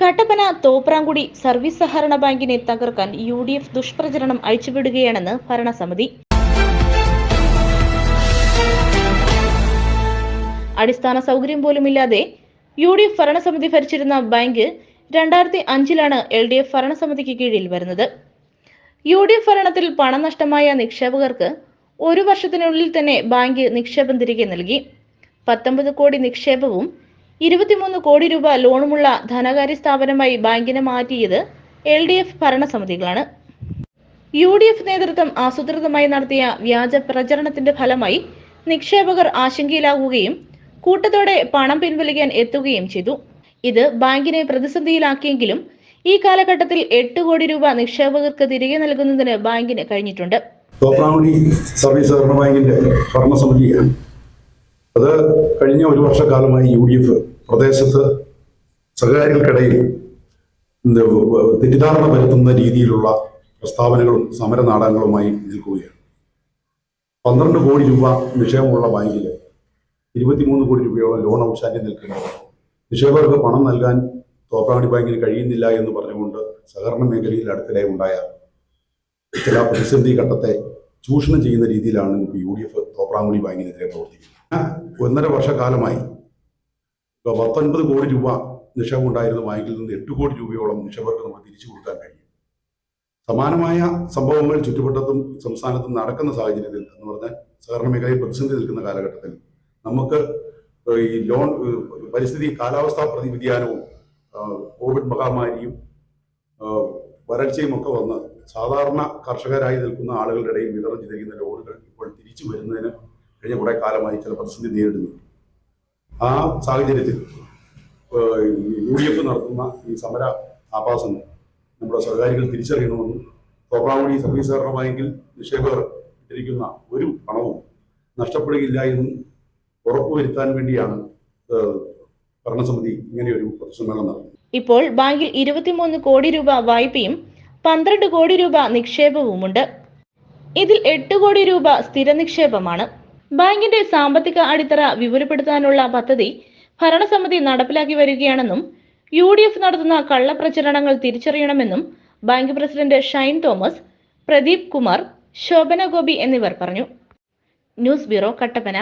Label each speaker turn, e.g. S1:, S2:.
S1: Kattappana Thopramkudy service സഹകരണ ബാങ്കിനെ തകർക്കാൻ യു ഡി എഫ് ദുഷ്പ്രചരണം അഴിച്ചുവിടുകയാണെന്ന് ഭരണസമിതി. അടിസ്ഥാന സൗകര്യം പോലുമില്ലാതെ യു ഡി എഫ് ഭരണസമിതി ഭരിച്ചിരുന്ന ബാങ്ക് രണ്ടായിരത്തി അഞ്ചിലാണ് എൽ ഡി എഫ് ഭരണസമിതിക്ക് കീഴിൽ വരുന്നത്. യു ഡി എഫ് ഭരണത്തിൽ പണം നഷ്ടമായ നിക്ഷേപകർക്ക് ഒരു വർഷത്തിനുള്ളിൽ തന്നെ ബാങ്ക് നിക്ഷേപം തിരികെ നൽകി. പത്തൊമ്പത് കോടി നിക്ഷേപവും ഇരുപത്തിമൂന്ന് കോടി രൂപ ലോണുമുള്ള ധനകാര്യ സ്ഥാപനമായി ബാങ്കിനെ മാറ്റിയത് എൽ ഡി എഫ് ഭരണസമിതികളാണ്. യു ഡി എഫ് നേതൃത്വം ആസൂത്രിതമായി നടത്തിയ വ്യാജ പ്രചരണത്തിന്റെ ഫലമായി നിക്ഷേപകർ ആശങ്കയിലാകുകയും കൂട്ടത്തോടെ പണം പിൻവലിക്കാൻ എത്തുകയും ചെയ്തു. ഇത് ബാങ്കിനെ പ്രതിസന്ധിയിലാക്കിയെങ്കിലും ഈ കാലഘട്ടത്തിൽ എട്ട് കോടി രൂപ നിക്ഷേപകർക്ക് തിരികെ നൽകുന്നതിന് ബാങ്കിന് കഴിഞ്ഞിട്ടുണ്ട്.
S2: സർവീസ് ബാങ്കിന്റെ ഭരണസമിതിയാണ് അത് കഴിഞ്ഞ ഒരു വർഷക്കാലമായി യു ഡി എഫ് പ്രദേശത്ത് സഹകാരികൾക്കിടയിൽ തെറ്റിദ്ധാരണ വരുത്തുന്ന രീതിയിലുള്ള പ്രസ്താവനകളും സമര നാടകങ്ങളുമായി നിൽക്കുകയാണ്. പന്ത്രണ്ട് കോടി രൂപ നിക്ഷേപമുള്ള ബാങ്കിൽ ഇരുപത്തിമൂന്ന് കോടി രൂപയോളം ലോൺ ഔട്ട്സ്റ്റാൻഡിൽ നിൽക്കുകയാണ് നിക്ഷേപകർക്ക് പണം നൽകാൻ തോപ്രാങ്കുടി ബാങ്കിന് കഴിയുന്നില്ല എന്ന് പറഞ്ഞുകൊണ്ട് സഹകരണ മേഖലയിൽ അടുത്തിടെ ഉണ്ടായ ചില പ്രതിസന്ധി ഘട്ടത്തെ ചൂഷണം ചെയ്യുന്ന രീതിയിലാണ് ഇപ്പോൾ യു ഡി എഫ് തോപ്രാങ്കുടി ബാങ്കിനെതിരെ പ്രവർത്തിക്കുന്നത്. ഒന്നര വർഷക്കാലമായി ഇപ്പോൾ പത്തൊൻപത് കോടി രൂപ നിക്ഷേപം ഉണ്ടായിരുന്ന ബാങ്കിൽ നിന്ന് എട്ട് കോടി രൂപയോളം നിക്ഷേപകർക്ക് നമ്മൾ തിരിച്ചു കൊടുക്കാൻ കഴിയും. സമാനമായ സംഭവങ്ങൾ ചുറ്റുവട്ടത്തും സംസ്ഥാനത്തും നടക്കുന്ന സാഹചര്യത്തിൽ എന്ന് പറഞ്ഞാൽ സഹകരണ മേഖലയിൽ പ്രതിസന്ധി നിൽക്കുന്ന കാലഘട്ടത്തിൽ നമുക്ക് ഈ ലോൺ പരിസ്ഥിതി കാലാവസ്ഥാ പ്രതി വ്യതിയാനവും കോവിഡ് മഹാമാരിയും വരൾച്ചയും ഒക്കെ വന്ന് സാധാരണ കർഷകരായി നിൽക്കുന്ന ആളുകളുടെ ഇടയിൽ വിതരണം ചെയ്തിരിക്കുന്ന ലോണുകൾ ഇപ്പോൾ തിരിച്ചു വരുന്നതിന് കഴിഞ്ഞ കുറെ കാലമായി ചില പ്രതിസന്ധി നേരിടുന്നു. ആ സാഹചര്യത്തിൽ യു ഡി എഫ് നടത്തുന്ന ഈ സമര ആഭാസങ്ങൾ നമ്മുടെ സർക്കാരുകൾ തിരിച്ചറിയണമെന്നും തോപ്രാങ്കുടി സർവീസ് സഹകരണ ബാങ്കിൽ നിക്ഷേപകർ ഇട്ടിരിക്കുന്ന ഒരു പണവും നഷ്ടപ്പെടുകയില്ല എന്നും ഉറപ്പുവരുത്താൻ വേണ്ടിയാണ് ഭരണസമിതി ഇങ്ങനെയൊരു പൊതുസമ്മേളനം നടത്തുന്നത്.
S1: ഇപ്പോൾ ബാങ്കിൽ ഇരുപത്തിമൂന്ന് കോടി രൂപ വായ്പയും പന്ത്രണ്ട് കോടി രൂപ നിക്ഷേപവുമുണ്ട്. ഇതിൽ എട്ട് കോടി രൂപ സ്ഥിര നിക്ഷേപമാണ് ബാങ്കിന്റെ സാമ്പത്തിക അടിത്തറ വിപുലപ്പെടുത്താനുള്ള പദ്ധതി ഭരണസമിതി നടപ്പിലാക്കി വരികയാണെന്നും യു ഡി എഫ് നടത്തുന്ന കള്ളപ്രചരണങ്ങൾ തിരിച്ചറിയണമെന്നും ബാങ്ക് പ്രസിഡന്റ് ഷൈൻ തോമസ് പ്രദീപ് കുമാർ ശോഭന ഗോപി എന്നിവർ പറഞ്ഞു. News bureau Kattappana.